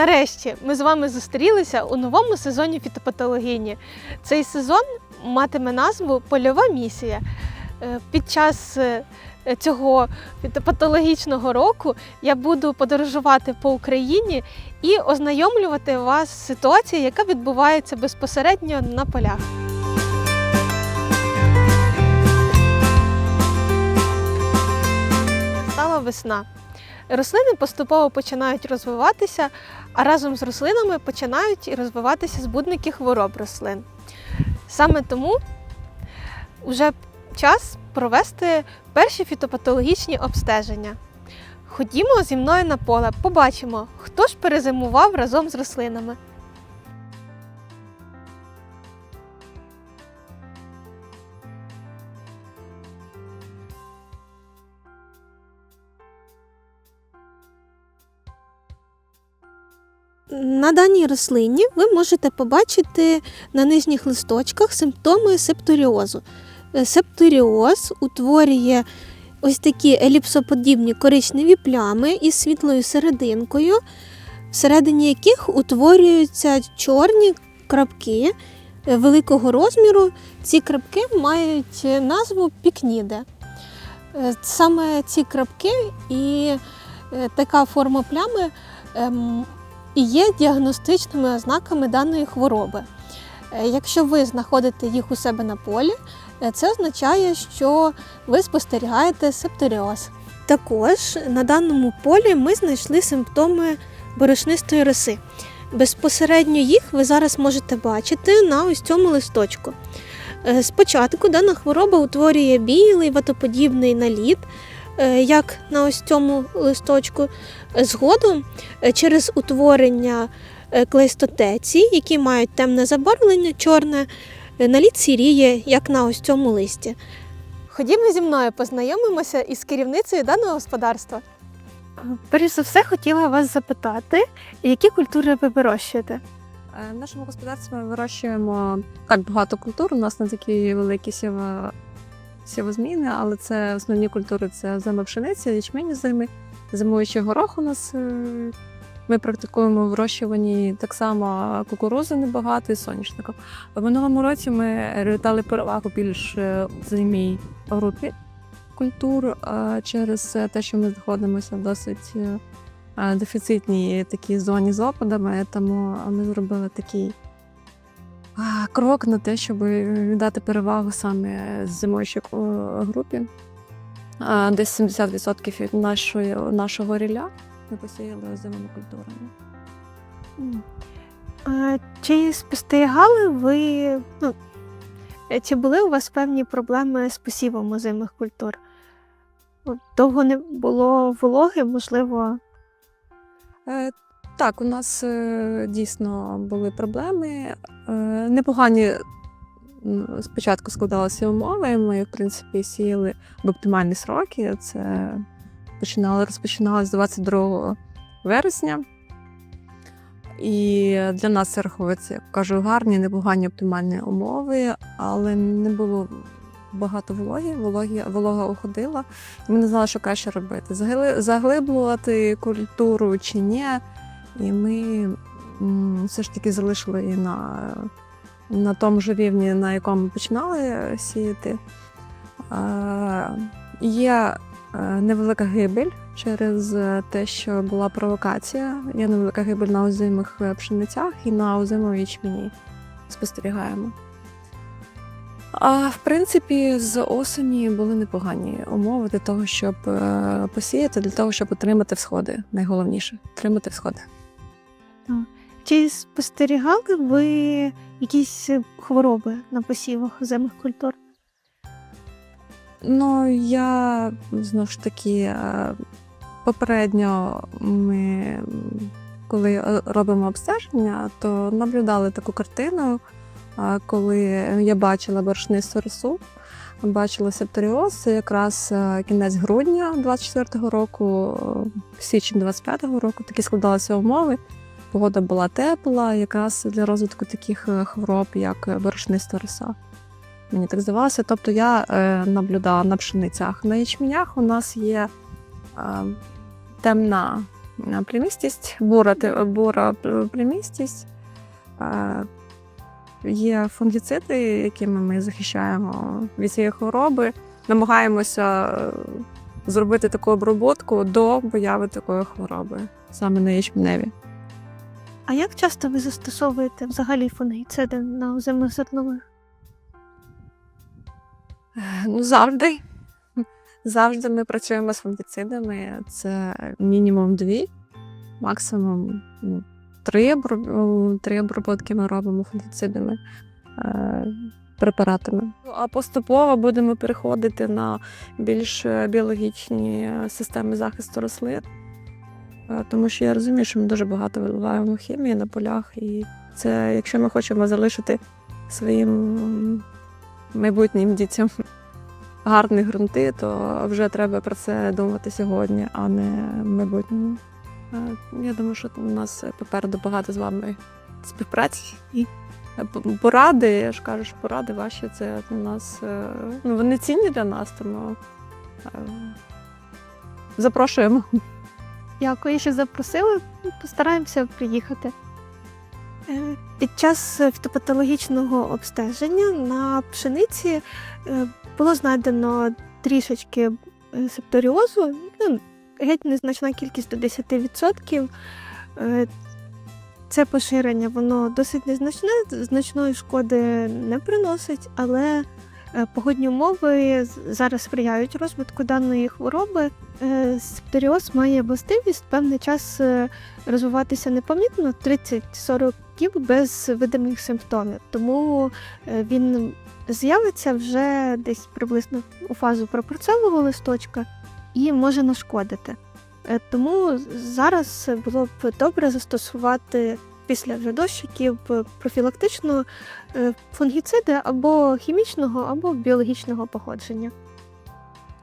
Нарешті ми з вами зустрілися у новому сезоні фітопатологині. Цей сезон матиме назву Польова місія. Е, Під час е, цього фітопатологічного року я буду подорожувати по Україні і ознайомлювати вас з ситуацією, яка відбувається безпосередньо на полях. Стала весна. Рослини поступово починають розвиватися, а разом з рослинами починають розвиватися збудники хвороб рослин. Саме тому вже час провести перші фітопатологічні обстеження. Ходімо зі мною на поле, побачимо, хто ж перезимував разом з рослинами. На даній рослині ви можете побачити на нижніх листочках симптоми септоріозу. Е, Септоріоз утворює ось такі еліпсоподібні коричневі плями із світлою серединкою, всередині яких утворюються чорні крапки е, великого розміру. Ці крапки мають е, назву пікніде. Саме ці крапки і така форма плями ем, і є діагностичними ознаками даної хвороби. Е, Якщо ви знаходите їх у себе на полі, е, це означає, що ви спостерігаєте септоріоз. Також на даному полі ми знайшли симптоми борошнистої роси. Безпосередньо їх ви зараз можете бачити на ось цьому листочку. Е, Спочатку дана хвороба утворює білий ватоподібний наліт, як на ось цьому листочку. Е, Згодом е, через утворення е, клейстотецій, які мають темне забарвлення, чорне, е, наліт сіріє, як на ось цьому листі. Ходімо зі мною, познайомимося із керівницею даного господарства. Перш за все, хотіла вас запитати, які культури ви вирощуєте? Е, В нашому господарстві ми вирощуємо так багато культур. У нас не такі великі сіво, сівозміни, але це основні культури це зима пшениця, ячмені зими, зимуючий горох у нас. е, Ми практикуємо в вирощуванні так само кукурузи небагато і соняшника. В минулому році ми дали перевагу більш е, зимій групі культур е, через те, що ми знаходимося в досить дефіцитній такій зоні з опадами, тому ми зробили такий крок на те, щоб віддати перевагу саме зимуючій е, групі. Десь 70% від нашої, нашого ріля ми посіяли озимими культурами. А, Чи спостерігали ви, ну, е, чи були у вас певні проблеми з посівом озимих культур? Довго не було вологи, можливо, Е, Так, у нас е, дійсно були проблеми. Е, Непогані спочатку складалися умови. Ми, в принципі, сіяли в оптимальні сроки. Це починали, розпочиналося з 22 вересня. І для нас це рахується, як кажу, гарні, непогані оптимальні умови, але не було багато вологи, вологі, волога уходила. Ми не знали, що краще робити. Загли- Заглиблювати культуру чи ні. І ми все ж таки залишили її на, на тому ж рівні, на якому починали сіяти. Є е, невелика гибель через те, що була провокація. Є невелика гибель на озимих е, пшеницях і на озимому ячмені. Спостерігаємо. А в принципі, з осені були непогані умови для того, щоб е, посіяти, для того, щоб отримати всходи. Найголовніше отримати всходи. Чи спостерігали ви якісь хвороби на посівах озимих культур? Ну, я знову ж таки е, попередньо ми, коли е, робимо обстеження, то наблюдали таку картину, е, коли я бачила борошнисту росу, бачила септоріоз, це якраз е, кінець грудня 24-го року, е, січень 25-го року такі складалися умови. Погода була тепла, якраз для розвитку таких е, хвороб, як борошниста роса. Мені так здавалося. Тобто я е, наблюдала на пшеницях. На ячменях у нас є е, темна плямістість, бура, бура плямістість. Є фунгіциди, якими ми захищаємо від цієї хвороби. Намагаємося зробити таку оброботку до появи такої хвороби, саме на ячменеві. А як часто ви застосовуєте взагалі фунгіциди на озимих зернових? Е, Ну, завжди. Завжди ми працюємо з фунгіцидами. Це мінімум дві, максимум ну, три, три обробки ми робимо фунгіцидами. е, Препаратами. Ну, А поступово будемо переходити на більш е, біологічні системи захисту рослин. Е, Тому що я розумію, що ми дуже багато виливаємо хімії на полях, і це, якщо ми хочемо залишити своїм майбутнім дітям гарні ґрунти, то вже треба про це думати сьогодні, а не в майбутньому. Е, Я думаю, що у нас попереду багато з вами співпраці і е, поради. Я ж кажу, що поради ваші це у нас ну, вони цінні для нас, тому запрошуємо. Дякую, що запросили. Постараємося приїхати. Е, Під час фітопатологічного обстеження на пшениці е, було знайдено трішечки е, септоріозу, ну, геть незначна кількість до 10%. Е, Це поширення воно досить незначне, значної шкоди не приносить, але погодні умови зараз сприяють розвитку даної хвороби. Е, Септоріоз має властивість певний час е, розвиватися непомітно 30-40 днів без видимих симптомів. Тому е, він з'явиться вже десь приблизно у фазу пропорцевого листочка і може нашкодити. Е, Тому зараз було б добре застосувати після вже дощиків е, профілактично е, фунгіциди або хімічного, або біологічного походження.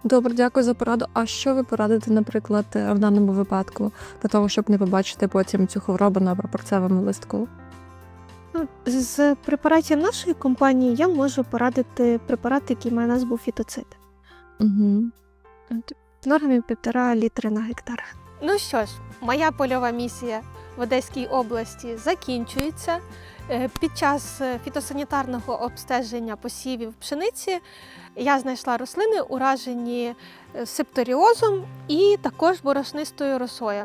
Добре, дякую за пораду. А що ви порадите, наприклад, е, в даному випадку, для того, щоб не побачити потім цю хворобу на пропорцевому листку? Ну, з препаратів нашої компанії я можу порадити препарат, який має назву фітоцид. Угу. В нормі півтора літри на гектар. Ну що ж, моя польова місія в Одеській області закінчується. Е, Під час е, фітосанітарного обстеження посівів пшениці я знайшла рослини, уражені е, септоріозом і також борошнистою росою.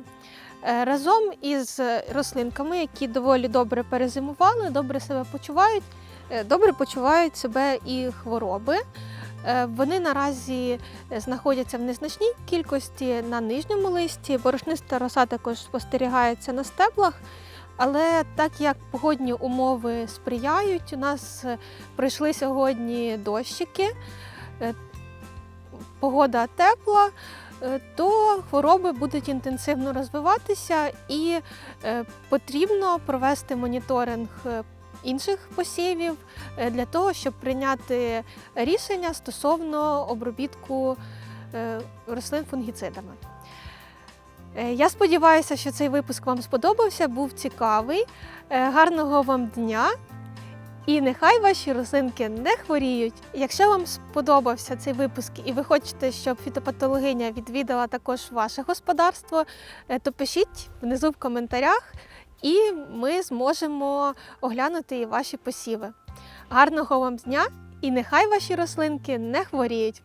Разом із рослинками, які доволі добре перезимували, добре себе почувають, добре почувають себе і хвороби. Е, Вони наразі е, знаходяться в незначній кількості на нижньому листі. Борошниста роса також спостерігається на стеблах. Але так як погодні умови сприяють, у нас е, пройшли сьогодні дощики, погода тепла, то хвороби будуть інтенсивно розвиватися і потрібно провести моніторинг інших посівів е, для того, щоб прийняти рішення стосовно обробітку е, рослин фунгіцидами. Е, Я сподіваюся, що цей випуск вам сподобався, був цікавий. Гарного вам дня! І нехай ваші рослинки не хворіють. Якщо вам сподобався цей випуск і ви хочете, щоб фітопатологиня відвідала також ваше господарство, то пишіть внизу в коментарях, і ми зможемо оглянути і ваші посіви. Гарного вам дня і нехай ваші рослинки не хворіють.